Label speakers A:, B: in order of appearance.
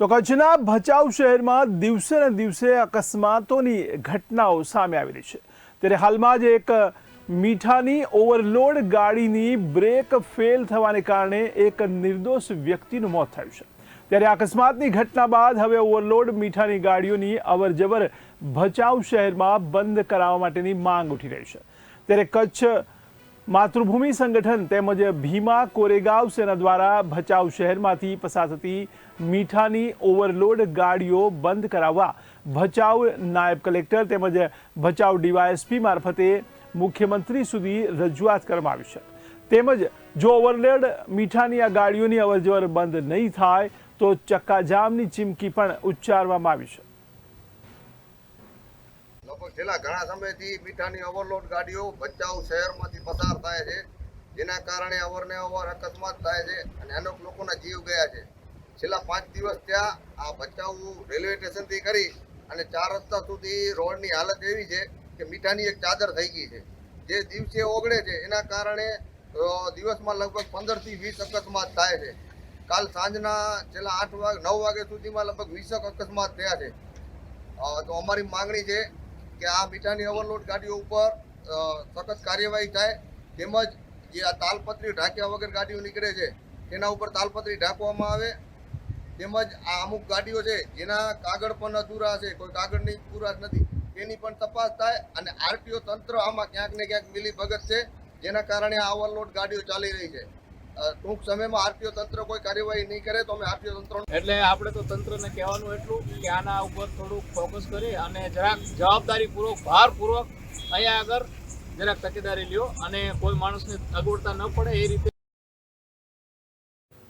A: તો કચ્છના ભચાઉ શહેરમાં દિવસે ને દિવસે અકસ્માતોની ઘટનાઓ સામે આવી રહી છે. ત્યારે હાલમાં જ એક મીઠાની ઓવરલોડ ગાડીની બ્રેક ફેલ થવાને કારણે એક નિર્દોષ વ્યક્તિનું મોત થયું છે. ત્યારે અકસ્માતની ઘટના બાદ હવે ઓવરલોડ મીઠાની ગાડીઓની અવરજવર ભચાઉ શહેરમાં બંધ કરાવવા માટેની માંગ ઉઠી રહી છે. ત્યારે કચ્છ માતૃભૂમિ સંગઠન તેમજ ભીમા કોરેગાંવ સેના દ્વારા ભચાઉ શહેરમાંથી પસાર થતી મીઠાની ઓવરલોડ ગાડીઓ બંધ કરાવવા ભચાઉ નાયબ કલેક્ટર તેમજ ભચાઉ ડીવાયએસપી મારફતે મુખ્યમંત્રી સુધી રજૂઆત કરવામાં આવી છે. તેમજ જો ઓવરલોડ મીઠાની આ ગાડીઓની અવરજવર બંધ નહીં થાય તો ચક્કાજામની ચીમકી પણ ઉચ્ચારવામાં આવી છે.
B: છેલ્લા ઘણા સમયથી મીઠાની ઓવરલોડ ગાડીઓ ભચાઉ શહેરમાંથી પસાર થાય છે. જેના કારણે અવરને અવર અકસ્માત થાય છે અને અનેક લોકોના જીવ ગયા છે. છેલ્લા પાંચ દિવસ ત્યાં આ ભચાઉ રેલવે સ્ટેશનથી કરી અને ચાર રસ્તા સુધી રોડની હાલત એવી છે કે મીઠાની એક ચાદર થઈ ગઈ છે. જે દિવસે ઓગળે છે એના કારણે દિવસમાં લગભગ પંદરથી વીસ અકસ્માત થાય છે. કાલ સાંજના છેલ્લા આઠ વાગ, નવ વાગ્યા સુધીમાં લગભગ વીસક અકસ્માત થયા છે. તો અમારી માંગણી છે કે આ મીઠાની ઓવરલોડ ગાડીઓ ઉપર સખત કાર્યવાહી થાય, તેમજ જે આ તાલપત્રી ઢાંક્યા વગર ગાડીઓ નીકળે છે, તેના ઉપર તાલપત્રી ઢાંકવામાં આવે, તેમજ આ અમુક ગાડીઓ છે, જેના કાગળ પણ અધૂરા છે, કોઈ કાગળની પૂરા નથી, તેની પણ તપાસ થાય અને આરટીઓ તંત્ર આમાં ક્યાંક ને ક્યાંક મિલી ભગત છે, જેના કારણે આ ઓવરલોડ ગાડીઓ ચાલી રહી છે. ટૂંક સમયમાં આરપીઓ તંત્ર કોઈ કાર્યવાહી નહીં કરે તો અમે આરપીઓ તંત્ર
C: એટલે આપણે તો તંત્રને કહેવાનું એટલું કે આના ઉપર થોડુંક ફોકસ કરી અને જરાક જવાબદારીપૂર્વક, ભારપૂર્વક અહીંયા આગળ જરાક તકેદારી લ્યો અને કોઈ માણસને અગવડતા ન પડે એ રીતે